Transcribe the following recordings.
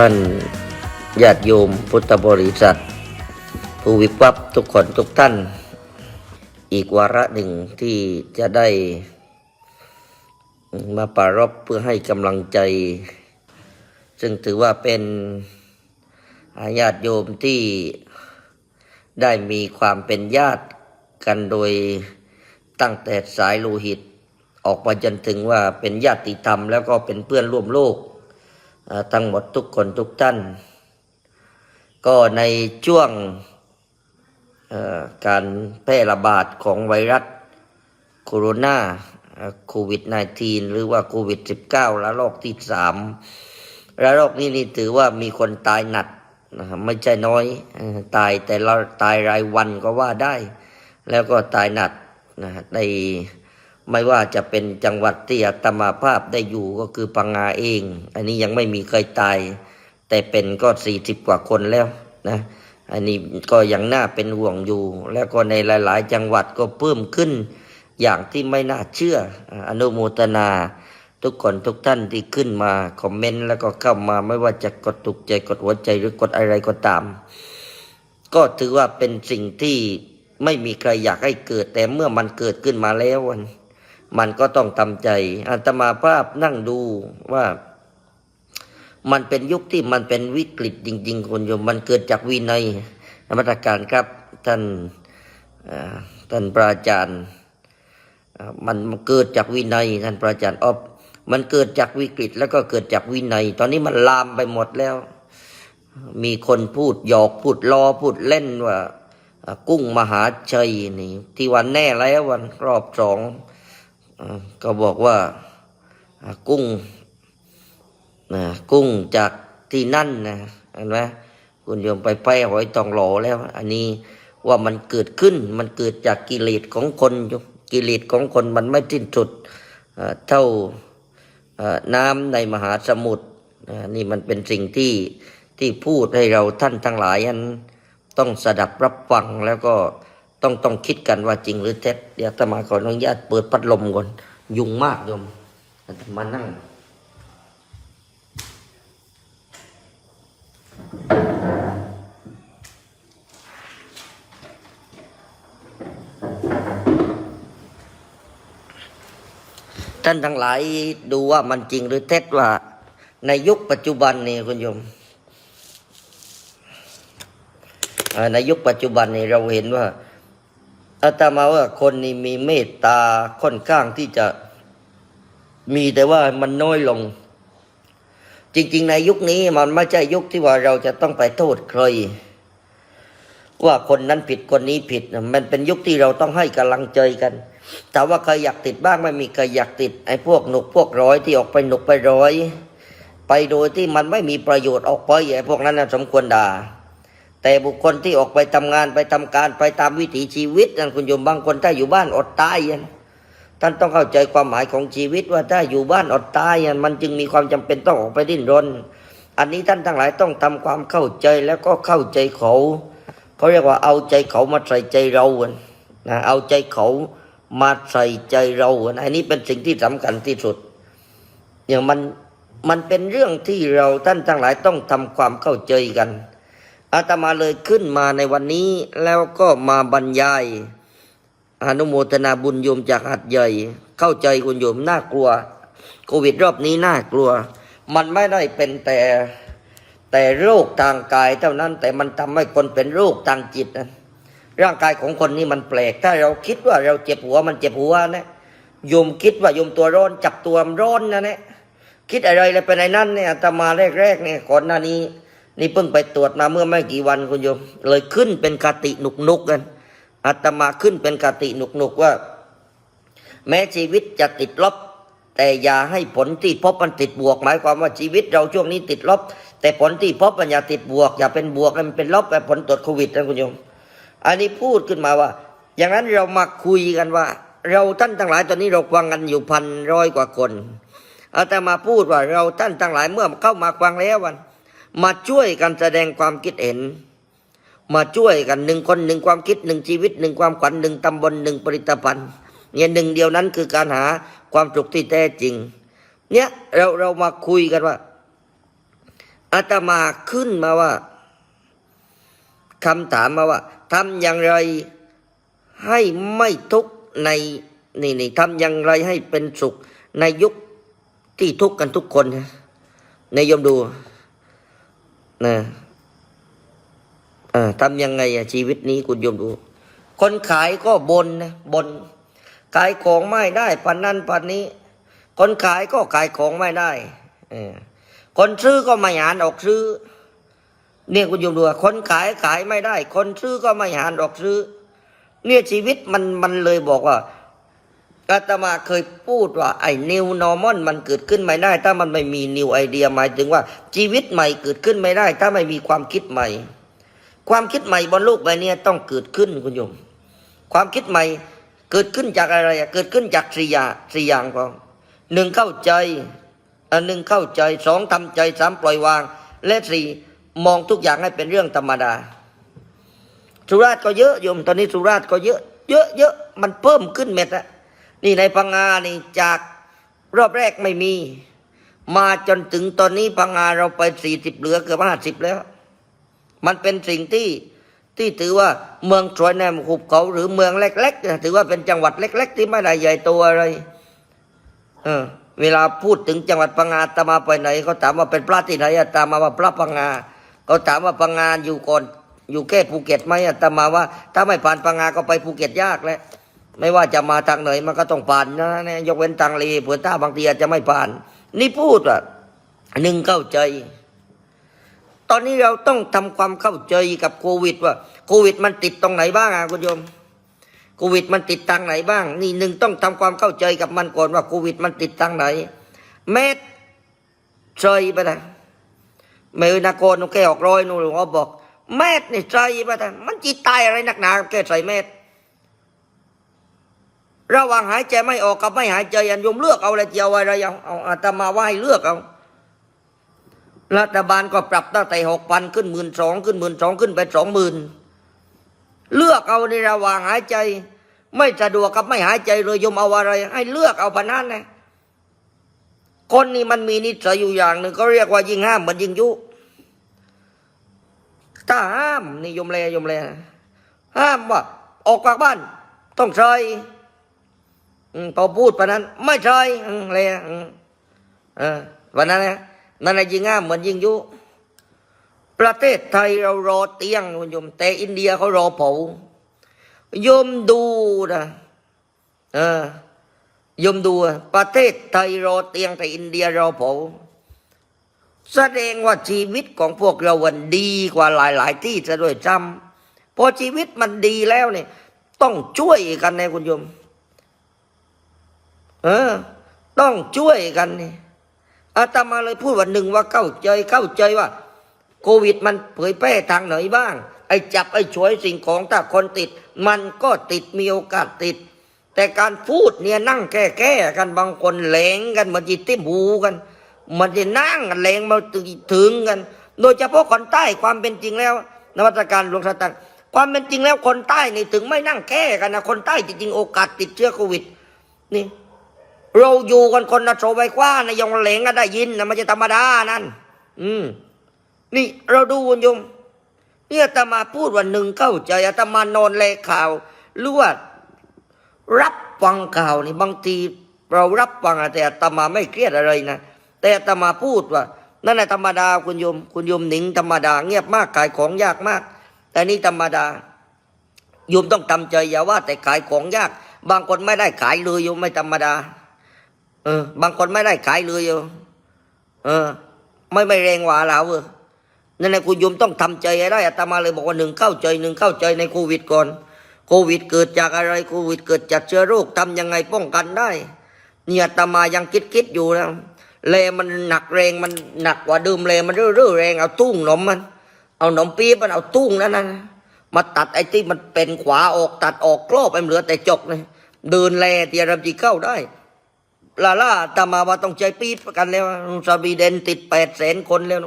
ท่านญาติโยมพุทธบริษัท ผู้วิปับทุกคนทุกท่าน อีกวาระหนึ่งที่จะได้ มาปารบเพื่อให้กำลังใจ ซึ่งถือว่าเป็นญาติโยมที่ได้มีความเป็นญาติกันโดยตั้งแต่สายโลหิต ออกมาจนถึงว่าเป็นญาติธรรมแล้วก็เป็นเพื่อนร่วมโลก ทั้งหมดทุกคนทุกท่าน ก็ในช่วงการแพร่ระบาดของไวรัสโคโรนาโควิด -19 หรือว่าโควิด -19 ระลอกที่สามระลอกนี้นี่ถือว่ามีคนตายหนักนะครับไม่ใช่น้อยตายแต่ละตายรายวันก็ว่าได้ แล้วก็ตายหนักนะฮะใน ไม่ว่าจะเป็นจังหวัดที่อาตมาภาพได้อยู่ก็คือปังงาเอง อันนี้ยังไม่มีใครตาย แต่เป็นก็สี่สิบกว่าคนแล้วนะอันนี้ก็ยังน่าเป็นห่วงอยู่ แล้วก็ในหลาย ๆ จังหวัดก็เพิ่มขึ้นอย่างที่ไม่น่าเชื่ออานุโมทนา ทุกคนทุกท่านที่ขึ้นมา คอมเมนต์แล้วก็เข้ามาไม่ว่าจะกดถูกใจกดหัวใจหรือกดอะไรก็ตาม ก็ถือว่าเป็นสิ่งที่ไม่มีใครอยากให้เกิด แต่เมื่อมันเกิดขึ้นมาแล้ว มันก็ต้องทำใจอาตมาภาพนั่งดูว่า มันเป็นยุคที่มันเป็นวิกฤตจริง ๆ คนโยมมันเกิดจากวินัยนมัตการครับท่านท่านพระอาจารย์มันเกิดจากวินัยท่านพระอาจารย์ออบมันเกิดจากวิกฤตแล้วก็เกิดจากวินัย ตอนนี้มันลามไปหมดแล้ว มีคนพูดหยอกพูดล้อพูดเล่นว่า กุ้งมหาชัยนี่ ที่วันแน่แล้ววันรอบสอง ก็บอกว่ากุ้งนะกุ้งจากที่นั่นนะเห็นไหมคุณโยมไปไปหอยตองหลอแล้ว อันนี้ว่ามันเกิดขึ้น มันเกิดจากกิเลสของคนโยมกิเลสของคนมันไม่สิ้นสุดเท่าน้ำในมหาสมุทรนี่มันเป็นสิ่งที่ที่พูดให้เราท่านทั้งหลายอันต้องสดับรับฟังแล้วก็ ต้องต้องคิดกันว่าจริงหรือเท็จเดี๋ยวตมาขออนุญาตเปิดพัดลมก่อน ยุงมากโยมมานั่งท่านทั้งหลายดูว่ามันจริงหรือเท็จว่า ในยุคปัจจุบันนี่คุณโยมในยุคปัจจุบันนี่เราเห็นว่า อาตมาว่าคนนี่มีเมตตาค่อนข้างที่จะมีแต่ว่ามันน้อยลง จริง ๆ ในยุคนี้มันไม่ใช่ยุคที่ว่าเราจะต้องไปโทษใครว่าคนนั้นผิดคนนี้ผิด มันเป็นยุคที่เราต้องให้กำลังใจกัน แต่ว่าใครอยากติดบ้างไม่มีใครอยากติดไอ้พวกหนุกพวกร้อยที่ออกไปหนุกไปร้อย ไปโดยที่มันไม่มีประโยชน์ออกไปไอ้พวกนั้นนะสมควรด่า แต่บุคคลที่ออกไปทำงานไปทำการไปตามวิถีชีวิตนั่นคุณโยมบางคนถ้าอยู่บ้านอดตายอะท่านต้องเข้าใจความหมายของชีวิตว่าถ้าอยู่บ้านอดตายอะมันจึงมีความจำเป็นต้องออกไปดิ้นรน อันนี้ท่านทั้งหลายต้องทำความเข้าใจแล้วก็เข้าใจเขาเขาเรียกว่าเอาใจเขามาใส่ใจเรานะเอาใจเขามาใส่ใจเราอะอันนี้เป็นสิ่งที่สำคัญที่สุด อย่างมันมันเป็นเรื่องที่เราท่านทั้งหลายต้องทำความเข้าใจกัน อาตมาเลยขึ้นมาในวันนี้แล้วก็มาบรรยายอนุโมทนาบุญโยมจากหัดใหญ่ เข้าใจคุณโยมน่ากลัว โควิดรอบนี้น่ากลัว มันไม่ได้เป็นแต่แต่โรคทางกายเท่านั้นแต่มันทำให้คนเป็นโรคทางจิตนะร่างกายของคนนี้มันแปลก ถ้าเราคิดว่าเราเจ็บหัวมันเจ็บหัวนะโยมคิดว่าโยมตัวร้อนจับตัวมันร้อนนะเนี่ยคิดอะไรเลยไปในนั้นเนี่ยอาตมาแรกๆเนี่ยก่อนหน้านี้ นี่เพิ่งไปตรวจมาเมื่อไม่กี่วันคุณโยม เลยขึ้นเป็นกติหนุกนุกๆกันอาตมาขึ้นเป็นกติหนุกนุกๆว่า แม้ชีวิตจะติดลบ แต่อย่าให้ผลที่พบมันติดบวก หมายความว่าชีวิตเราช่วงนี้ติดลบ แต่ผลที่พบมันอย่าติดบวก อย่าเป็นบวกมันเป็นลบแบบผลตรวจโควิดนะคุณโยม อันนี้พูดขึ้นมาว่า อย่างนั้นเรามาคุยกันว่า เราท่านทั้งหลายตอนนี้เราฟังกันอยู่พันร้อยกว่าคนอาตมาพูดว่าเราท่านทั้งหลายเมื่อเข้ามาฟังแล้ววัน มาช่วยกันแสดงความคิดเห็น มาช่วยกันหนึ่งคนหนึ่งความคิดหนึ่งชีวิตหนึ่งความขวัญหนึ่งตำบลหนึ่งผลิตภัณฑ์เนี่ยหนึ่งเดียวนั้นคือการหาความสุขที่แท้จริง เนี่ยเราเรามาคุยกันว่าอาตมาขึ้นมาว่าคำถามมาว่าทำอย่างไรให้ไม่ทุกข์ในนี่นี่ทำอย่างไรให้เป็นสุขในยุคที่ทุกข์กันทุกคนนะในยมดู นะอ่าทำยังไงอะชีวิตนี้คุณโยมดู คนขายก็บนนะบน ขายของไม่ได้ปันนั้นปันนี้ คนขายก็ขายของไม่ได้เออคนซื้อก็ไม่หานออกซื้อ เนี่ยคุณโยมดูอะคนขายขายไม่ได้ คนซื้อก็ไม่หานออกซื้อ เนี่ยชีวิตมันมันเลยบอกว่า อาตมาเคยพูดว่าไอ้ new normal มันเกิดขึ้นไม่ได้ ถ้ามันไม่มี new idea หมายถึงว่า ชีวิตใหม่เกิดขึ้นไม่ได้ ถ้าไม่มีความคิดใหม่ ความคิดใหม่บนโลกใบนี้ต้องเกิดขึ้นคุณโยม ความคิดใหม่เกิดขึ้นจากอะไรเกิดขึ้นจากสี่อย่างสี่อย่างก่อนหนึ่งเข้าใจอันหนึ่งเข้าใจสองทำใจสามปล่อยวาง และสี่มองทุกอย่างให้เป็นเรื่องธรรมดา สุราษฎร์ก็เยอะโยมตอนนี้สุราษฎร์ก็เยอะ เยอะเยอะมันเพิ่มขึ้นเม็ดอะ นี่ในพังงานี่จากรอบแรกไม่มี มาจนถึงตอนนี้พังงาเราไปสี่สิบเหลือเกือบห้าสิบแล้ว มันเป็นสิ่งที่ที่ถือว่าเมืองสวยในมหุบเขาหรือเมืองเล็กๆนะถือว่าเป็นจังหวัดเล็ก ๆ ที่ไม่ได้ใหญ่โตอะไร เออ เวลาพูดถึงจังหวัดพังงาตามาไปไหนเขาถามว่าเป็นพระที่ไหนอะตามมาว่าพระพังงาเขาถามว่าพังงาอยู่ก่อนอยู่แค่ภูเก็ตไหมอะตามมาว่า ถ้าไม่ผ่านพังงาก็ไปภูเก็ตยากแล้ว ไม่ว่าจะมาทางไหนมันก็ต้องผ่านนะเนี่ยยกเว้นทางเลเผื่อถ้าบางทีอาจจะไม่ผ่าน นี่พูดว่าหนึ่งเข้าใจ ตอนนี้เราต้องทำความเข้าใจกับโควิดว่าโควิดมันติดตรงไหนบ้างอะคุณโยมโควิดมันติดทางไหนบ้าง นี่หนึ่งต้องทำความเข้าใจกับมันก่อนว่าโควิดมันติดทางไหนแมสใส่ไปนะเมื่อนากรนุแกออกรอยนู่นหลวงพ่อบอกแมสนี่ใส่ไปนะมันจีตายอะไรนักหนาแกใส่แมส ระหว่างหายใจไม่ออกกับไม่หายใจอันยมเลือกเอาอะไรเจียวอะไรเอาเอาอาตมาว่าให้เลือกเอารัฐบาลก็ปรับตั้งแต่หกพันขึ้นหมื่นสองขึ้นหมื่นสองขึ้นไปสองหมื่นเลือกเอาในระหว่างหายใจ ไม่สะดวกกับไม่หายใจเลยยมเอาอะไร ให้เลือกเอาพนันนะคนนี้มันมีนิสัยอยู่อย่างหนึ่งก็เรียกว่ายิงห้ามเหมือนยิงยุถ้าห้ามนี่ยมแลโยมแลห้ามว่าออกจากบ้าน ต้องใส่อืม พอพูดปะนั้น ไม่ใช่อืมเลยอืมเออวันนั้นนะนั่นยิงง่ามเหมือนยิงยุ ประเทศไทยเรารอเตียงคุณโยม แต่อินเดียเขารอเผาโยมดูนะเออโยมดูอะประเทศไทยรอเตียงแต่อินเดียรอเผาแสดงว่าชีวิตของพวกเราวันดีกว่าหลาย ๆ ที่จะด้วยจำพอชีวิตมันดีแล้วเนี่ย ต้องช่วยกันนะคุณโยม เออ ต้องช่วยกันนี่อาตมาเลยพูดวันหนึ่งว่าเข้าใจเข้าใจว่าโควิดมันเผยแพร่ทางไหนบ้าง ไอ้จับไอ้ฉวยสิ่งของถ้าคนติด มันก็ติดมีโอกาสติด แต่การพูดเนี่ยนั่งแก้แก้กันบางคนแหลงกันมันจิติ้มหูกัน มันจะนั่งแหลงมาถึงกัน โดยเฉพาะคนใต้ความเป็นจริงแล้ว นวัตการหลวงสตังค์ความเป็นจริงแล้วคนใต้นี่ถึงไม่นั่งแก้กันนะคนใต้จริงๆโอกาสติดเชื้อโควิดนี่ เราอยู่กันคนละโซไปกว่านะยังเหลงก็ได้ยินนะมันจะธรรมดานั่น อืม นี่เราดูคุณยมเนี่ยตมาพูดวันหนึ่งเข้าใจตมานอนแลข่าวหรือว่ารับฟังข่าวนี่บางทีเรารับฟังแต่ตมาไม่เครียดอะไรนะแต่ตมาพูดว่า นั่นแหละธรรมดาคุณโยม คุณโยมหนิงธรรมดา เงียบมากขายของยากมาก แต่นี่ธรรมดาโยมต้องทำใจอย่าว่าแต่ขายของยาก บางคนไม่ได้ขายเลยโยมไม่ธรรมดา เออบางคนไม่ได้ขายเลยโยมเออ ไม่ไม่แรงหวาเราเออนั่นแหละคุณโยมต้องทำใจให้ได้อาตมาเลยบอกว่าหนึ่งเข้าใจหนึ่งเข้าใจในโควิดก่อนโควิดเกิดจากอะไรโควิดเกิดจากเชื้อโรคทำยังไงป้องกันได้ เนี่ยอาตมายังคิดคิดอยู่นะแรมันหนักแรงมันหนักกว่าเดิมแรมันเรื่อแรงเอาตุ้งหนมมัน เอาหนมปี๊บมันเอาตุ้งนั่นนะมาตัดไอ้ที่มันเป็นขวาออกตัดออกกรอบไปเหลือแต่จกเลยเดินแลเตียรำจีเข้าได้ ลาล่าตามาว่าต้องใจปี๊ดกันแล้วสวีเดนติดแปดแสนคนแล้ว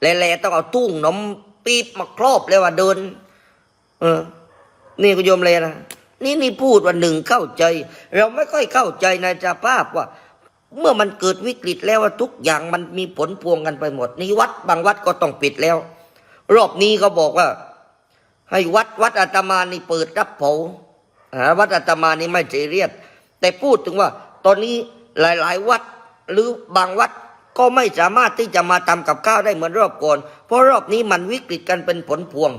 แหล่ๆต้องเอาตุ้งหนมปี๊บมาครอบเลยว่าเดิน เออ นี่ก็โยมเลยนะนี่นี่พูดว่าหนึ่งเข้าใจ เราไม่ค่อยเข้าใจในสภาพว่า เมื่อมันเกิดวิกฤตแล้วว่าทุกอย่างมันมีผลพวงกันไปหมดนี่วัดบางวัดก็ต้องปิดแล้ว รอบนี้เขาบอกว่า ให้วัดวัดอาตมานี่เปิดรับเผาอ่าวัดอาตมานี่ไม่เจเรียส แต่พูดถึงว่า ตอนนี้หลายๆ วัดหรือบางวัดก็ไม่สามารถที่จะมาทำกับข้าวได้เหมือนรอบก่อน เพราะรอบนี้มันวิกฤตกันเป็นผลพวง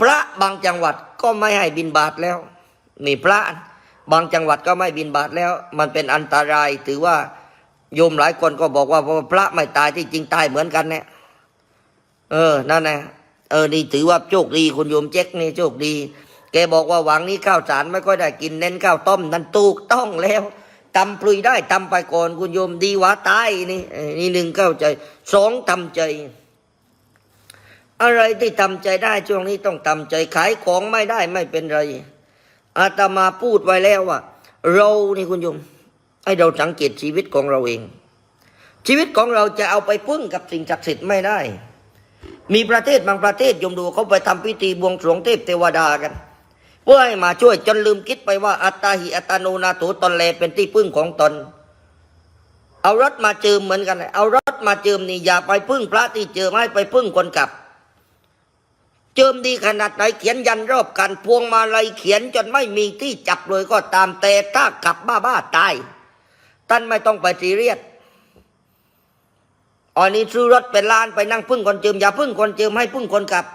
พระบางจังหวัดก็ไม่ให้บินบาตแล้วมีพระบางจังหวัดก็ไม่บินบาตแล้ว มันเป็นอันตรายถือว่าโยมหลายคนก็บอกว่าพระไม่ตายที่จริงตายเหมือนกันเนี่ยเออนั่นนะเออนี่ถือว่าโชคดีคุณโยมเจ๊กนี่โชคดี แกบอกว่าหวังนี้ข้าวสารไม่ค่อยได้กินเน้นข้าวต้มนั่นถูกต้องแล้วตำปลุยได้ตำไปก่อนคุณโยมดีวาตายนี่นี่หนึ่งเข้าใจสองทำใจ อะไรที่ทำใจได้ช่วงนี้ต้องทำใจขายของไม่ได้ไม่เป็นไรอาตมาพูดไว้แล้วว่า เรานี่คุณโยม ให้เราสังเกตชีวิตของเราเอง ชีวิตของเราจะเอาไปพึ่งกับสิ่งศักดิ์สิทธิ์ไม่ได้ มีประเทศบางประเทศโยมดูเขาไปทำพิธีบวงสรวงเทพเทวดากัน พื่อให้มาช่วยจนลืมคิดไปว่า อัตตาหิอัตโนนาโถตนแลเป็นที่พึ่งของตน เอารถมาเจิมเหมือนกัน เอารถมาเจิมนี่อย่าไปพึ่งพระที่เจิมให้ไปพึ่งคนขับ เจิมดีขนาดไหนเขียนยันรอบกันพวงมาลัยเขียนจนไม่มีที่จับเลยก็ตามแต่ถ้าขับบ้าบ้าตายท่านไม่ต้องไปซีเรียสอันนี้ซื้อรถเป็นล้านไปนั่งพึ่งคนเจิมอย่าพึ่งคนเจิมให้พึ่งคนขับ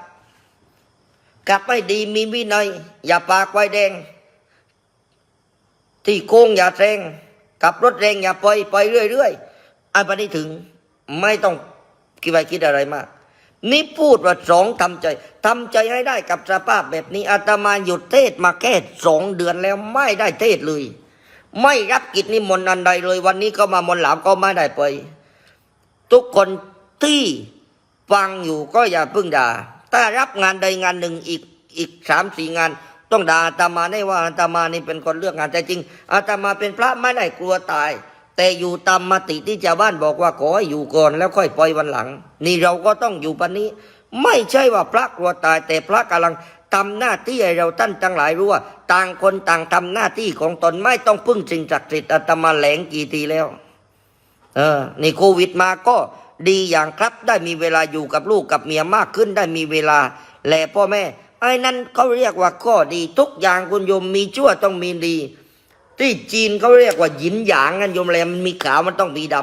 ขับไม่ดีมีวินัย อย่าปากไว้แดง ที่โค้งอย่าแซงขับรถแรงอย่าปล่อยไปเรื่อยๆอ้ปนี้ถึงไม่ต้องคิดไปคิดอะไรมาก นี่พูดว่าสองทำใจทำใจให้ได้กับสภาพแบบนี้อาตมาหยุดเทศมาแค่สองเดือนแล้วไม่ได้เทศเลย ไม่รับกิจนิมนต์อันใดเลย วันนี้ก็มามนหลามก็ไม่ได้ไป ทุกคนที่ฟังอยู่ก็อย่าเพึ่งด่า ถ้ารับงานใดงานหนึ่งอีกอีกสามสี่งาน ต้องด่าอาตมาได้ว่าอาตมานี่เป็นคนเลือกงานแต่จริงอาตมาเป็นพระไม่ได้กลัวตาย แต่อยู่ตามมติที่ชาวบ้านบอกว่าขอให้อยู่ก่อนแล้วค่อยปล่อยวันหลัง นี่เราก็ต้องอยู่ปันนี้ ไม่ใช่ว่าพระกลัวตาย แต่พระกำลังทำหน้าที่ให้เราท่านทั้งหลายรู้ว่า ต่างคนต่างทำหน้าที่ของตนไม่ต้องพึ่งสิ่งศักดิ์สิทธิ์อาตมาแหลงกี่ทีแล้ว เออนี่โควิดมาก็ ดีอย่างครับได้มีเวลาอยู่กับลูกกับเมียมากขึ้นได้มีเวลา แลพ่อแม่ ไอ้นั่นเขาเรียกว่าข้อดีทุกอย่างคุณโยมมีชั่วต้องมีดี ที่จีนเขาเรียกว่าหยินหยางกันโยมแลมันมีขาวมันต้องมีด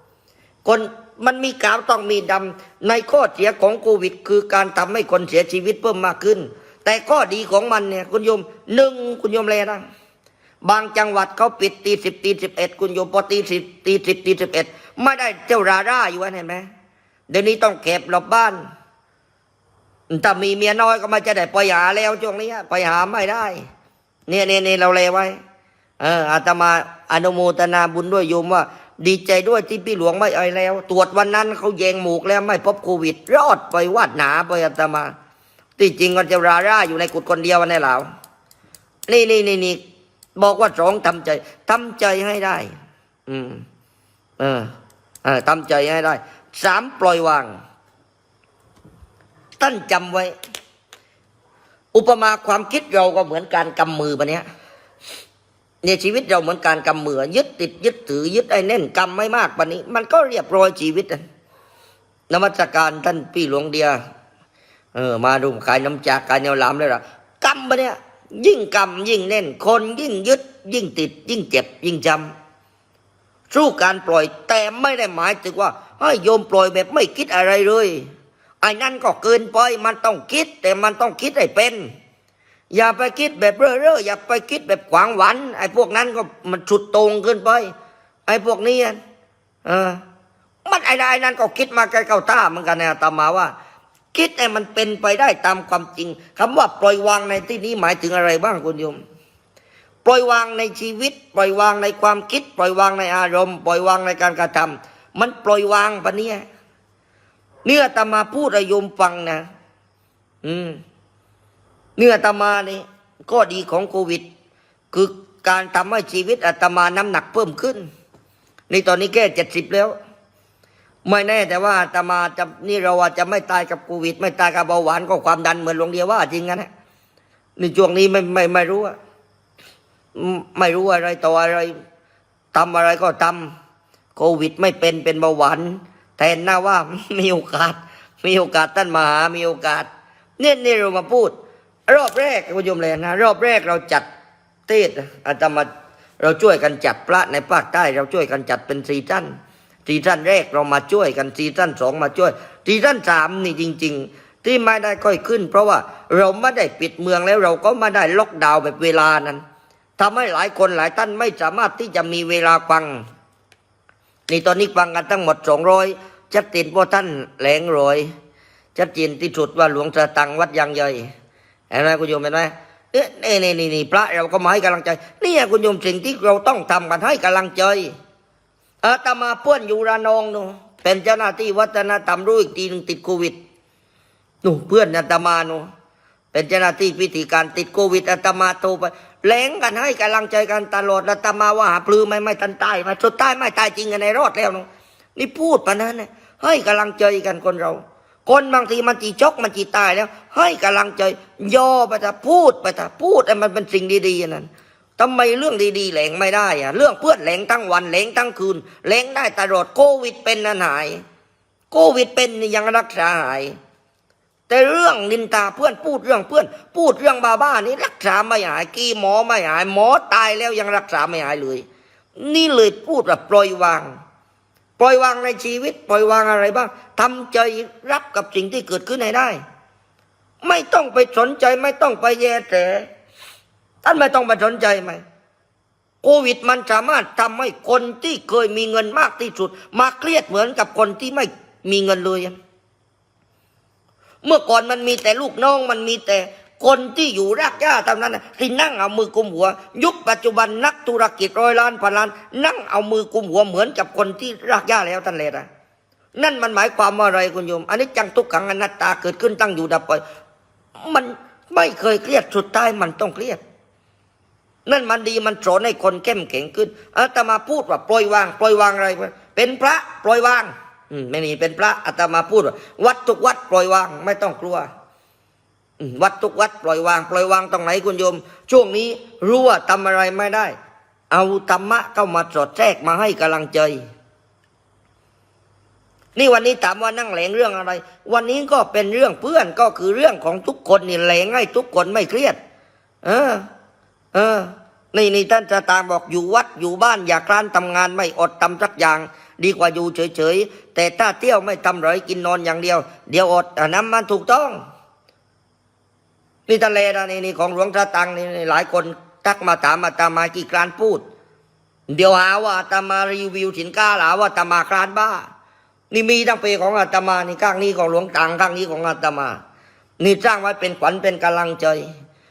ำคนมันมีขาวต้องมีดำในข้อเสียของโควิด คือการทำให้คนเสียชีวิตเพิ่มมากขึ้น แต่ข้อดีของมันเนี่ยคุณโยมหนึ่งคุณโยมแลนะ บางจังหวัดเขาปิดตีสิบตีสิบเอ็ดคุณโยมพอตีสิบตีสิบตีสิบเอ็ดไม่ได้เจ้าราร่าอยู่เห็นไหมเดี๋ยวนี้ต้องเก็บหลบบ้านถ้ามีเมียน้อยก็ไมาจะได้ไปหาแล้วช่วงนี้ไปหาไม่ได้ เนี่ยเนี่ยเนี่ยเราเลไว้ เอออาตมาอนุโมทนาบุญด้วยโยมว่า ดีใจด้วยที่พี่หลวงไม่เอาแล้ว ตรวจวันนั้นเขาแยงหมูกแล้วไม่พบโควิด รอดไปวาดหนาไปอาตมา ที่จริงก็จะราร่าอยู่ในกุฏคนเดียวนี่แหละนี่นี่นี่นี่ บอกว่าสองทำใจทำใจให้ได้ อืม เออเออทำใจให้ได้สามปล่อยวางท่านจำไว้ อุปมาความคิดเราก็เหมือนการกำมือปะเนี้ยเนี่ยชีวิตเราเหมือนการกำมือ ยึดติดยึดถือยึดไอ้แน่นกำไม่มากปะนี้ มันก็เรียบร้อยชีวิตนะนมัสการท่านพี่หลวงเดีย เออ มาดูขายน้ำจากขายแนวหลามเลยล่ะกำปะเนี้ย ยิ่งกำยิ่งแน่น คนยิ่งยึด ยิ่งติด ยิ่งเจ็บ ยิ่งจำสู้การปล่อยแต่ไม่ได้หมายถึงว่าให้โยมปล่อยแบบไม่คิดอะไรเลยไอ้นั่นก็เกินไปมันต้องคิด แต่มันต้องคิดให้เป็น อย่าไปคิดแบบเร่อๆอย่าไปคิดแบบขวางหวันไอ้พวกนั้นก็มันสุดตรงเกินไป ไอ้พวกนี้อะเออมันไอ้ไอ้นั่นก็คิดมาใกลเก้าต้าเหมือนกันนะอาตมาว่า คิดให้มันเป็นไปได้ตามความจริงคำว่าปล่อยวางในที่นี้หมายถึงอะไรบ้างคุณโยม ปล่อยวางในชีวิต ปล่อยวางในความคิด ปล่อยวางในอารมณ์ ปล่อยวางในการกระทำมันปล่อยวางปะเนี่ยเนื้ออาตมาพูดให้โยมฟังนะ อืม เนื้ออาตมานี่ก็ดีของโควิด คือการทำให้ชีวิตอาตมาน้ำหนักเพิ่มขึ้น ในตอนนี้แค่เจ็ดสิบแล้ว ไม่แน่แต่ว่าตมาจะนี่เราอาจจะไม่ตายกับโควิด ไม่ตายกับเบาหวานก็ความดันเหมือนหลวงเดียวว่าจริงนะเนี่ยในช่วงนี้ไม่ไม่ไม่รู้อะอืมไม่รู้อะไรต่ออะไรทำอะไรก็ทำโควิดไม่เป็นเป็นเบาหวานแทนหน้าว่ามีโอกาส มีโอกาสท่านมหามีโอกาสเนี่ยนี่เรามาพูด รอบแรกคุณโยมเลยนะ รอบแรกเราจัดเทศน์อาตมาเราช่วยกันจัดพระในภาคใต้เราช่วยกันจัดเป็นซีซั่น ซีซั่นแรกเรามาช่วยกันซีซั่นสองมาช่วยซีซั่นสามนี่จริง ๆ ที่ไม่ได้ค่อยขึ้น เพราะว่าเราไม่ได้ปิดเมืองแล้วเราก็ไม่ได้ล็อกดาวน์แบบเวลานั้นทำให้หลายคนหลายท่านไม่สามารถที่จะมีเวลาฟังนี่ตอนนี้ฟังกันทั้งหมดสองร้อยชัดเจนพวกท่านแหลงรอยชัดเจนที่สุดว่าหลวงตาตังวัดยางใหญ่เห็นไหมคุณโยมเห็นไหมเนี่ยนี่นี่นี่นี่พระเราก็มาให้กำลังใจนี่คุณโยมสิ่งที่เราต้องทำกันให้กำลังใจ อาตมาเพื่อนอยู่ระนองนูเป็นเจ้าหน้าที่วัฒนธรรมรู้อีกทีหนึ่งติดโควิดนูเพื่อนอาตมานูเป็นเจ้าหน้าที่พิธีการติดโควิดอาตมาโทรไปแหลงกันให้กำลังใจกันตลอดอาตมาว่าหาปลือไม่ไม่ทันตายมาสุดท้ายไม่ตายจริงกันในรอดแล้วนูนี่พูดปะนั้นนะให้กำลังใจกันคนเรา คนบางทีมันจีจกมันจีตายแล้ว ให้กำลังใจย่อไปแต่พูดไปแต่พูดให้มันเป็นสิ่งดีๆนั่น ทำไมเรื่องดีๆแหลงไม่ได้อะเรื่องเพื่อนแหลงทั้งวันแหลงทั้งคืนแหลงได้ตลอดโควิดเป็นนันหายโควิดเป็นยังรักษาหาย แต่เรื่องนินตาเพื่อนพูดเรื่องเพื่อน พูดเรื่องบ้าบ้าๆนี่รักษาไม่หายกี่หมอไม่หาย หมอตายแล้วยังรักษาไม่หายเลย นี่เลยพูดแบบปล่อยวาง ปล่อยวางในชีวิต ปล่อยวางอะไรบ้างทำใจรับกับสิ่งที่เกิดขึ้นให้ได้ ไม่ต้องไปสนใจไม่ต้องไปแย่แต่ ท่านไม่ต้องไปสนใจไหมโควิดมันสามารถทำให้คนที่เคยมีเงินมากที่สุด มาเครียดเหมือนกับคนที่ไม่มีเงินเลยเมื่อก่อนมันมีแต่ลูกน้องมันมีแต่คนที่อยู่รากหญ้าท่านั้นที่นั่งเอามือกุมหัว ยุคปัจจุบันนักธุรกิจร้อยล้านพันล้าน นั่งเอามือกุมหัวเหมือนกับคนที่รากหญ้าแล้วท่านเลยนะนั่นมันหมายความว่าอะไรคุณโยม อันนี้จังทุกขังอนัตตาเกิดขึ้นตั้งอยู่ดับไป มันไม่เคยเครียดสุดท้ายมันต้องเครียด นั่นมันดีมันสอนให้คนเข้มแข็งขึ้นอาตมาพูดว่าปล่อยวางปล่อยวางอะไรเป็นพระปล่อยวางอืไม่มีเป็นพระอาตมาพูดว่าวัดทุกวัดปล่อยวางไม่ต้องกลัววัดทุกวัดปล่อยวาง ปล่อยวางตรงไหนคุณโยม ช่วงนี้รู้ว่าทำอะไรไม่ได้ เอาธรรมะเข้ามาสอดแทรกมาให้กำลังใจ นี่วันนี้ถามว่านั่งแหลงเรื่องอะไร วันนี้ก็เป็นเรื่องเพื่อนก็คือเรื่องของทุกคนนี่แหลงให้ทุกคนไม่เครียด เออ เออ นี่นี่ท่านจะตามบอกอยู่วัดอยู่บ้านอย่าคร้านทำงานไม่อดทำสักอย่าง ดีกว่าอยู่เฉยๆ แต่ถ้าเที่ยวไม่ทำไรกินนอนอย่างเดียว เดี๋ยวอดอันนั้นมันถูกต้อง นี่ทะเลนะนี่นี่ของหลวงตาตังนี่นี่หลายคนทักมาถามอาตามากี่ครานพูด เดี๋ยวหาว่าอามารีวิวสินค้าหาว่าอามาครานบ้า นี่มีทั้งเปของอาตมานี่ข้างนี้ของหลวงตังข้างนี้ของอาตมา นี่สร้างไว้เป็นขวัญเป็นกำลังใจ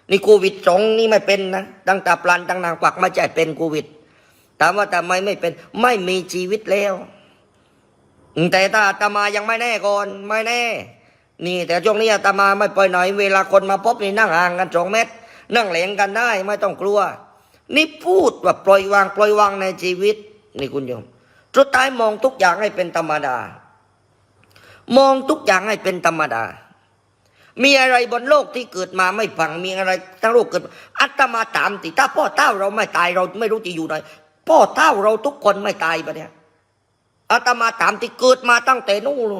นี่โควิดสองนี่ไม่เป็นนะตั้งแต่ปลันตั้งนางกวักไม่ใช่เป็นโควิด ถามว่าทำไมไม่เป็น ไม่มีชีวิตแล้ว แต่ถ้าอาตมายังไม่แน่ก่อนไม่แน่ นี่ แต่ช่วงนี้อาตมาไม่ไปไหน เวลาคนมาพบนี่นั่งห่างกันสองเมตร นั่งแหลงกันได้ไม่ต้องกลัว นี่พูดว่าปล่อยวางปล่อยวางในชีวิต นี่คุณโยมสุดท้ายมองทุกอย่างให้เป็นธรรมดามองทุกอย่างให้เป็นธรรมดา มีอะไรบนโลกที่เกิดมาไม่ฟังมีอะไรทั้งโลกเกิดอัตมาถามติถ้าพ่อเต้าเราไม่ตายเราไม่รู้จะอยู่ไหนพ่อเต้าเราทุกคนไม่ตายปะเนี่ยอาตมาถามที่เกิดมาตั้งแต่นู่น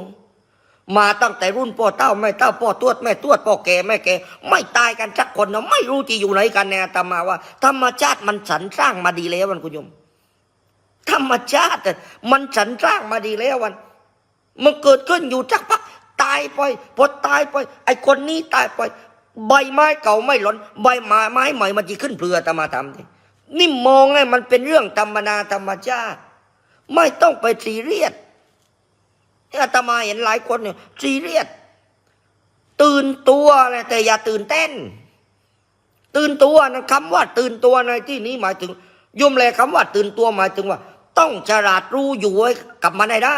มาตั้งแต่รุ่นพ่อเต้าแม่เต้าพ่อตวดแม่ตวดพ่อแก่แม่แก่ไม่ตายกันสักคนเนาะไม่รู้จะอยู่ไหนกันเนี่ยอาตมาว่า ธรรมชาติมันสรรสร้างมาดีแล้วมันคุณโยมธรรมชาติมันสรรสร้างมาดีแล้ววันมันเกิดขึ้นอยู่จักพัก ตายไปพอตายไป ไอ้คนนี้ตายไป ใบไม้เก่าไม่หล่นใบไม้ไม้ใหม่มันจะขึ้นเปลือตามาทำทีนี่มองให้มันเป็นเรื่องธรรมนาธรรมชาติ ไม่ต้องไปซีเรียสอาตมาเห็นหลายคนเนี่ยซีเรียสตื่นตัวนะแต่อย่าตื่นเต้น ตื่นตัวนะคำว่าตื่นตัวในที่นี้หมายถึงยมแลคำว่าตื่นตัวหมายถึงว่า ต้องฉลาดรู้อยู่ไว้กับมันให้ได้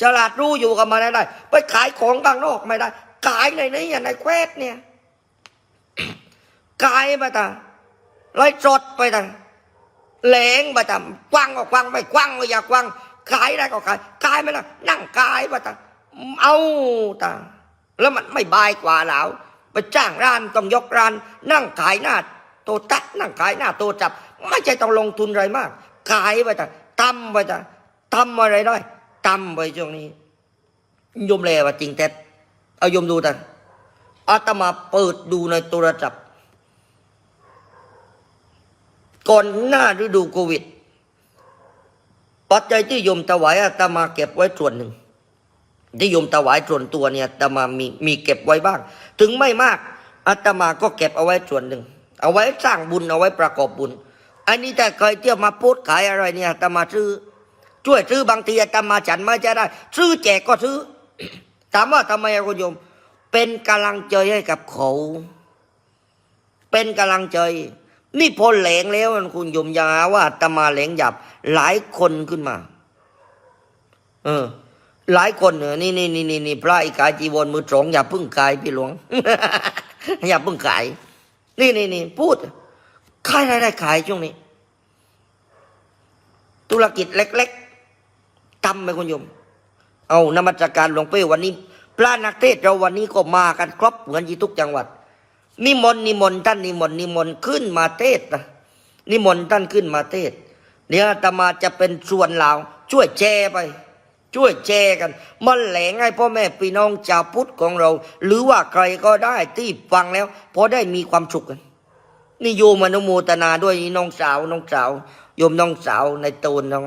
ฉลาดรู้อยู่กับมันให้ได้ ไปขายของข้างนอกไม่ได้ ขายในนี้อย่างในแควดเนี่ยขายไปตาไล่สดไปตาแหลงไปตากว้างก็กว้างไม่กว้างก็อย่ากว้างขายได้ก็ขายขายไม่ได้นั่งขายไปตาเอาตาแล้วมันไม่บายกว่าแล้วไปจ้างร้านต้องยกร้าน นั่งขายหน้าโตตัดนั่งขายหน้าโตจับ ไม่ใช่ต้องลงทุนอะไรมากกายไปจ้ะตำไปจ้ะตำอะไรได้ ตำไปช่วงนี้ยมแลว่าจริงแต่เอายมดูแต่อาตมาเปิดดูในโทรศัพท์ก่อนหน้าฤดูโควิด ปัจจัยที่ยมถวายอาตมาเก็บไว้ส่วนหนึ่ง ที่ยมถวายส่วนตัวเนี่ยอาตมามีมีเก็บไว้บ้าง ถึงไม่มากอาตมาก็เก็บเอาไว้ส่วนหนึ่ง เอาไว้สร้างบุญเอาไว้ประกอบบุญ อันนี้แต่เคยเที่ยวมาพูดขายอะไรเนี่ยอาตมาซื้อ ช่วยซื้อบางทีอาตมาฉันไม่จะได้ ซื้อแจกก็ซื้อ ถามว่าทำไมคุณโยม เป็นกำลังใจให้กับเขา เป็นกำลังใจ นี่พอแหลงแล้วนะคุณโยมอยาหาว่าอาตมาแหลงหยับ หลายคนขึ้นมา เออ หลายคนเนี่ยนี่นี่นี่นี่นี่พระอีกายจีวรมือสองอย่าพึ่งขายพี่หลวง อย่าพึ่งขาย นี่นี่นี่พูดขายอะไรได้ขายช่วงนี้ ธุรกิจเล็ก ๆ ทำไปคุณโยม เอานมัสการหลวงเป้วันนี้ พระนักเทศเราวันนี้ก็มากันครบเหมือนยี่ทุกจังหวัด นิมนต์นิมนต์ท่านนิมนต์นิมนต์ขึ้นมาเทศน์นะนิมนต์ท่านขึ้นมาเทศเดี๋ยวอาตมาจะเป็นส่วนเราช่วยแชร์ไป ช่วยแชร์กันมันแหลงให้พ่อแม่พี่น้องชาวพุทธของเรา หรือว่าใครก็ได้ที่ฟังแล้วพอได้มีความสุขกันนี่โยมอนุโมทนาด้วยน้องสาวน้องสาวโยมน้องสาวในตูนน้อง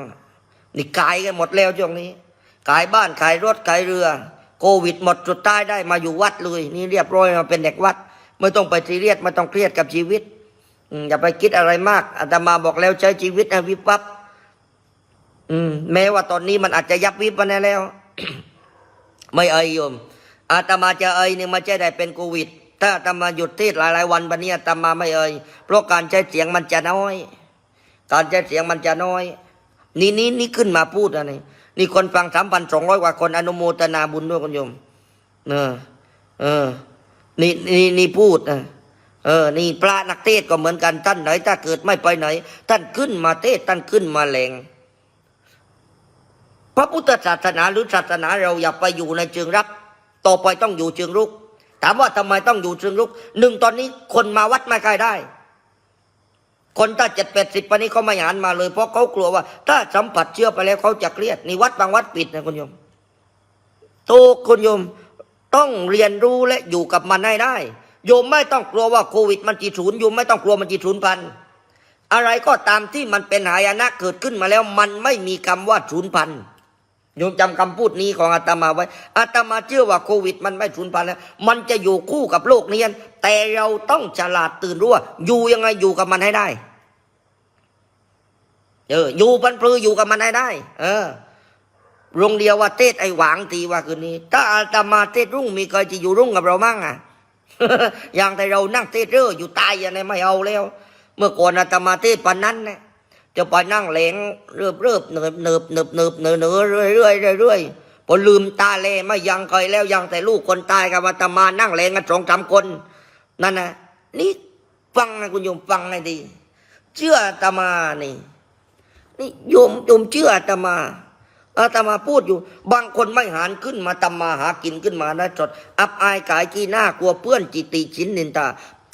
นี่ขายกันหมดแล้วช่วงนี้ขายบ้านขายรถขายเรือ โควิดหมดสุดท้ายได้มาอยู่วัดเลย นี่เรียบร้อยมาเป็นเด็กวัด ไม่ต้องไปซีเรียสไม่ต้องเครียดกับชีวิตอย่าไปคิดอะไรมากอาตมาบอกแล้วใช้ชีวิตให้วิบวับอืม แม้ว่าตอนนี้มันอาจจะยับวิบมาแล้ว ไม่เอ่ยโยมอาตมาจะเอ่ยนี่ไมาใช่ได้เป็นโควิด ถ้าอาตมาหยุดเทศหลายๆวันวันนี้อาตมาไม่เอ่ยเพราะการใช้เสียงมันจะน้อย การใช้เสียงมันจะน้อย นี่นี่นี่ขึ้นมาพูดนะนี่นี่คนฟังสามพันสองร้อยกว่าคนอนุโมทนาบุญด้วยคุณโยม เออ เออ นี่นี่นี่พูดนะเออ นี่พระนักเทศก็เหมือนกันท่านไหน ถ้าเกิดไม่ไปไหน ท่านขึ้นมาเทศท่านขึ้นมาแหลงพระพุทธศาสนาหรือศาสนาเราอย่าไปอยู่ในเชิงรับ ต่อไปต้องอยู่เชิงรุก ถามว่าทำไมต้องอยู่เชิงรุก หนึ่งตอนนี้คนมาวัดไม่ค่อยได้ คนถ้าเจ็ดแปดสิบปนี้เขาไม่หันมาเลย เพราะเขากลัวว่า ถ้าสัมผัสเชื้อไปแล้วเขาจะเครียดนี่วัดบางวัดปิดนะคุณโยมถูกคุณโยมต้องเรียนรู้และอยู่กับมันให้ได้ โยมไม่ต้องกลัวว่าโควิดมันจีศูนย์โยมไม่ต้องกลัวมันจีศูนย์พันอะไรก็ตามที่มันเป็นหายนะเกิดขึ้นมาแล้วมันไม่มีคำว่าศูนย์พัน โยมจำคำพูดนี้ของอาตมาไว้อาตมาเชื่อว่าโควิด มันไม่ศูนพันแล้วมันจะอยู่คู่กับโลกนี้แต่เราต้องฉลาดตื่นรู้ว่าอยู่ยังไงอยู่กับมันให้ได้ เออ อยู่พันปลืออยู่กับมันให้ได้ เออโรงเดียวว่าเทศไอ้หวางตีว่าคืนนี้ ถ้าอาตมาเทศรุ่งมีใครจะอยู่รุ่งกับเรามั่งอะอย่างแต่เรานั่งเทศเร่ออยู่ตายอย่างนี้ไม่เอาแล้ว เมื่อก่อนอาตมาเทศปันนั้นนะ จะไปนั่งเหลงเรือบเรือบเนิบเนิบเนิบเนิบเนิบเนิบเรื่อยเรื่อยเรื่อยพอลืมตาเลไม่ยังใครแล้วยังแต่ลูกคนตายกับอาตมานั่งเหลงกันสองสามคน นั่นนะนี่ฟังนะคุณโยมฟังให้ดี เชื่อตมานี่นี่โยมโยมเชื่อตมาอาตมาพูดอยู่ บางคนไม่หานขึ้นมาตมาหากินขึ้นมาได้จด อับอายกายขี้หน้ากลัวเพื่อนจิตติชินนินตา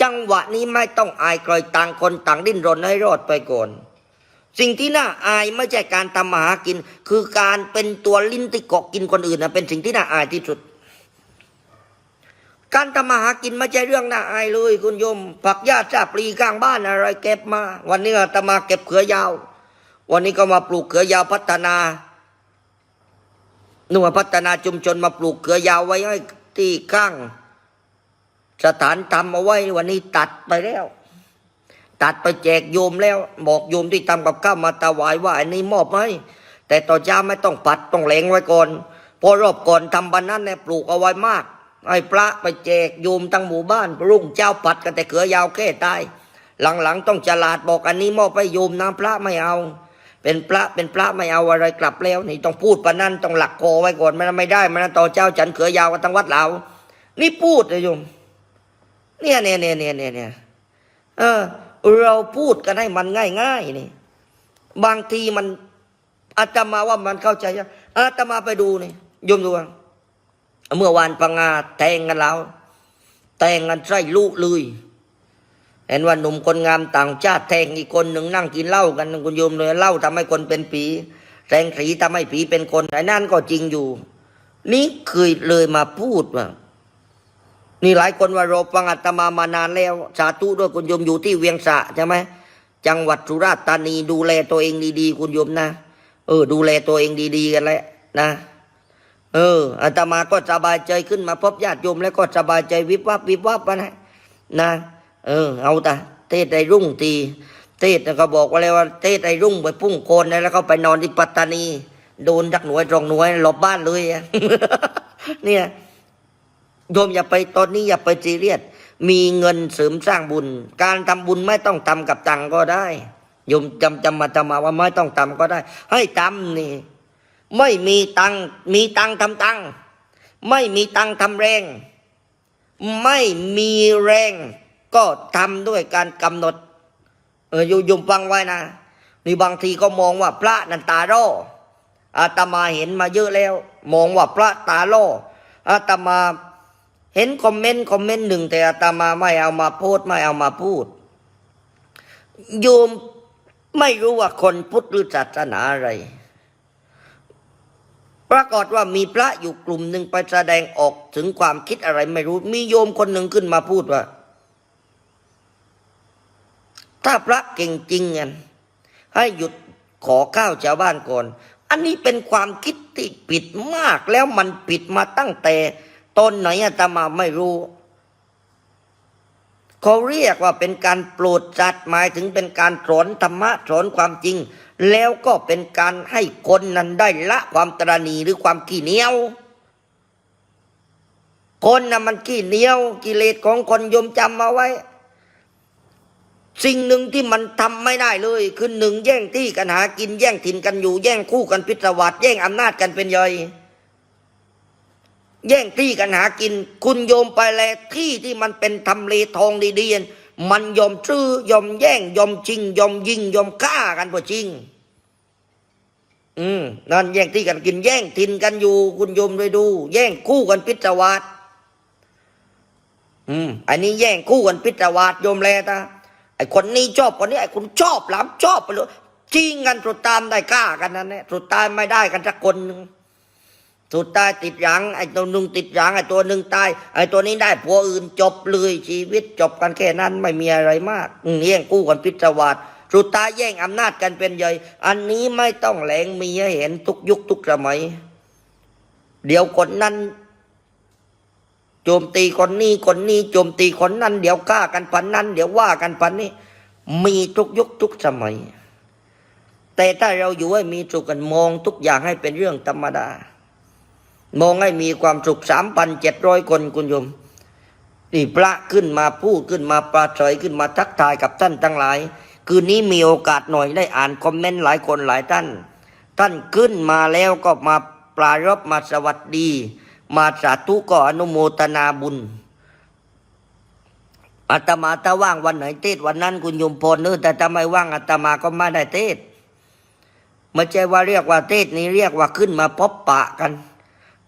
จังหวะนี้ไม่ต้องอายใครต่างคนต่างดิ้นรนให้รอดไปก่อน สิ่งที่น่าอายไม่ใช่การทำมาหากิน คือการเป็นตัวลิ้นที่เกาะกินคนอื่นนะเป็นสิ่งที่น่าอายที่สุด การทำมาหากินไม่ใช่เรื่องน่าอายเลย คุณโยม ผักหญ้าซาปลีข้างบ้านอะไรเก็บมา วันนี้อาตมาเก็บเขือยาว วันนี้ก็มาปลูกเขือยาวพัฒนาหน่วยพัฒนาชุมชนมาปลูกเขือยาวไว้ให้ที่ข้าง สถานทำเอาไว้วันนี้ตัดไปแล้ว ตัดไปแจกโยมแล้วบอกโยมที่ทำกับข้าวมาถวายว่าอันนี้มอบให้แต่ต่อเช้าไม่ต้องปัดต้องแหลงไว้ก่อนเพอรอบก่อนทำบันนั้นเนี่ยปลูกเอาไว้มากให้พระไปแจกโยมทั้งหมู่บ้าน รุ่งเจ้าปัดกันแต่เขือยาวแค่ตาย หลังๆต้องฉลาดบอกอันนี้มอบให้โยมนะพระไม่เอา เป็นพระเป็นพระไม่เอาอะไรกลับแล้ว นี่ต้องพูดปะนั้นต้องหลักคอไว้ก่อนมันไม่ได้มันต่อเจ้าฉันเขือยาวกันทั้งวัดเรานี่พูดเลยโยมเนี่ยเนี่ยเนี่ยเนี่ยเนี่ยเออ เราพูดกันให้มันง่ายๆนี่ บางทีมันอาตมาว่ามันเข้าใจยากอาตมาไปดูนี่ยมดูว่าเมื่อวานปังงาแทงกันแล้วแทงกันไส้ลูกเลยเห็นว่าหนุ่มคนงามต่างชาติแทงอีกคนหนึ่งนั่งกินเหล้ากันคุณโยมเลยเหล้าทำให้คนเป็นผีแทงผีทำให้ผีเป็นคนไอ้นั่นก็จริงอยู่ นี่เคยเลยมาพูดว่า นี่หลายคนว่าเราฟังอาตมามานานแล้ว สาธุด้วยคุณโยมอยู่ที่เวียงสะใช่ไหมจังหวัดสุราษฎร์ธานีดูแลตัวเองดีๆคุณโยมนะ เออ ดูแลตัวเองดีๆกันแหละนะ เอออาตมาก็สบายใจขึ้นมาพบญาติโยมแล้วก็สบายใจวิบวับวิบวับไปนะนะ เออ เอาแต่เทศไอรุ่งตีเทศน่ะก็บอกว่าเลยว่าเทศไอรุ่งไปพุ่งโคนแล้วก็ไปนอนที่ปัตตานี โดนจักหน่วยตรงหน่วยหลบบ้านเลยเนี่ย โยมอย่าไปตอนนี้อย่าไปซีเรียสมีเงินเสริมสร้างบุญ การทำบุญไม่ต้องทำกับตังก็ได้โยมจำจำมาจำมาว่าไม่ต้องทำก็ได้ ให้ทำนี่ ไม่มีตังมีตังค์ทำตังไม่มีตังค์ทำแรง ไม่มีแรง ก็ทำด้วยการกำหนด เออโยมฟังไว้นะนี่บางทีก็มองว่าพระนันตาโรอาตมาเห็นมาเยอะแล้ว มองว่าพระตาโรอาตมา เห็นคอมเมนต์คอมเมนต์หนึ่งแต่อาตมาไม่เอามาโพสไม่เอามาพูด โยมไม่รู้ว่าคนพุทธหรือศาสนาอะไร ปรากฏว่ามีพระอยู่กลุ่มหนึ่งไปแสดงออกถึงความคิดอะไรไม่รู้ มีโยมคนหนึ่งขึ้นมาพูดว่า ถ้าพระเก่งจริงกันให้หยุดขอข้าวชาวบ้านก่อน อันนี้เป็นความคิดที่ผิดมากแล้วมันผิดมาตั้งแต่ ตอนไหนอาตมาไม่รู้เขาเรียกว่าเป็นการโปรดจัดหมายถึงเป็นการสอนธรรมะสอนความจริง แล้วก็เป็นการให้คนนั้นได้ละความตรณีหรือความขี้เหนียว คนน่ะมันขี้เหนียว กิเลสของคนยมจำมาไว้ สิ่งหนึ่งที่มันทำไม่ได้เลยคือหนึ่งแย่งที่กันหากินแย่งถิ่นกันอยู่แย่งคู่กันพิศวาสแย่งอำนาจกันเป็นย่อย แย่งที่กันหากิน คุณโยมไปแลที่ที่มันเป็นทำเลทองดีๆมันยอมซื้อยอมแย่งยอมจริงยอมยิงยอมฆ่ากันพอจริง อืมนั่นแย่งที่กันกินแย่งถิ่นกันอยู่ คุณโยมไปดู แย่งคู่กันพิศวาสอืมอันนี้แย่งคู่กันพิศวาสโยมแลตาไอคนนี้ชอบคนนี้ไอคนชอบหลามชอบไปเลยจริงกันสุดตามได้กล้ากันนั่นแหละสุดตายไม่ได้กันสักคนหนึ่ง สุดท้ายติดหลังไอ้ตัวหนึ่งติดหลังไอ้ตัวหนึ่งตายไอ้ตัวนี้ได้ผัวอื่นจบเลยชีวิตจบกันแค่นั้นไม่มีอะไรมากอืมแย่งกู้กันพิศวาสสุดท้ายแย่งอำนาจกันเป็นใหญ่ อันนี้ไม่ต้องแหลงมีให้เห็นทุกยุคทุกสมัย เดี๋ยวคนนั้นโจมตีคนนี้คนนี้โจมตีคนนั้น เดี๋ยวฆ่ากันพันนั้น เดี๋ยวว่ากันพันนี้ มีทุกยุคทุกสมัย แต่ถ้าเราอยู่ให้มีสุขกันมองทุกอย่างให้เป็นเรื่องธรรมดา มองให้มีความสุขสามพันเจ็ดร้อยคนคุณโยมนี่พระขึ้นมาพูดขึ้นมาปราศัยขึ้นมาทักทายกับท่านทั้งหลาย คืนนี้มีโอกาสหน่อยได้อ่านคอมเมนต์หลายคนหลายท่าน ท่านขึ้นมาแล้วก็มาปรารบมาสวัสดี มาสาธุก็อนุโมทนาบุญอาตมาถ้าว่างวันไหนเทศวันนั้นคุณโยมพรเนอแต่ถ้าไม่ว่างอาตมาก็ไม่ได้เทศไม่ใช่ว่าเรียกว่าเทศนี้เรียกว่าขึ้นมาพบปะกัน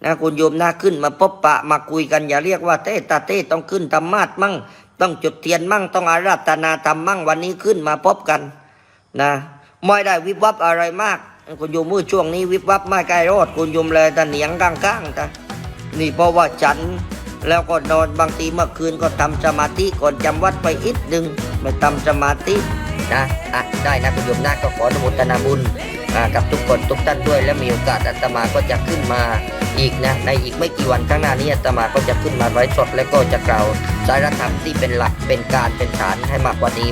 นะคุณโยมนะขึ้นมาพบปะมาคุยกันอย่าเรียกว่าเทศตาเทศต้องขึ้นธรรมาสมั่ง ต้องจุดเทียนมั่งต้องอาราธนาธรรมมั่งวันนี้ขึ้นมาพบกันนะไม่ได้วิบวับอะไรมาก คุณโยมมือช่วงนี้วิบวับไม่ใกล้รอดคุณโยมเลยแต่เหนียงข้างๆแต่นี่เพราะว่าฉันแล้วก็นอนบางทีเมื่อคืนก็ทำสมาธิก่อนจำวัดไปอีกหนึ่งไปทำสมาธินะอะได้นะคุณโยมนะก็ขออนุโมทนาบุญ กับทุกคนทุกท่านด้วย และมีโอกาสอาตมาก็จะขึ้นมาอีกนะในอีกไม่กี่วันข้างหน้านี้อาตมาก็จะขึ้นมาไร้สดและก็จะกล่าวสารธรรมที่เป็นหลักเป็นการเป็นฐานให้มากกว่านี้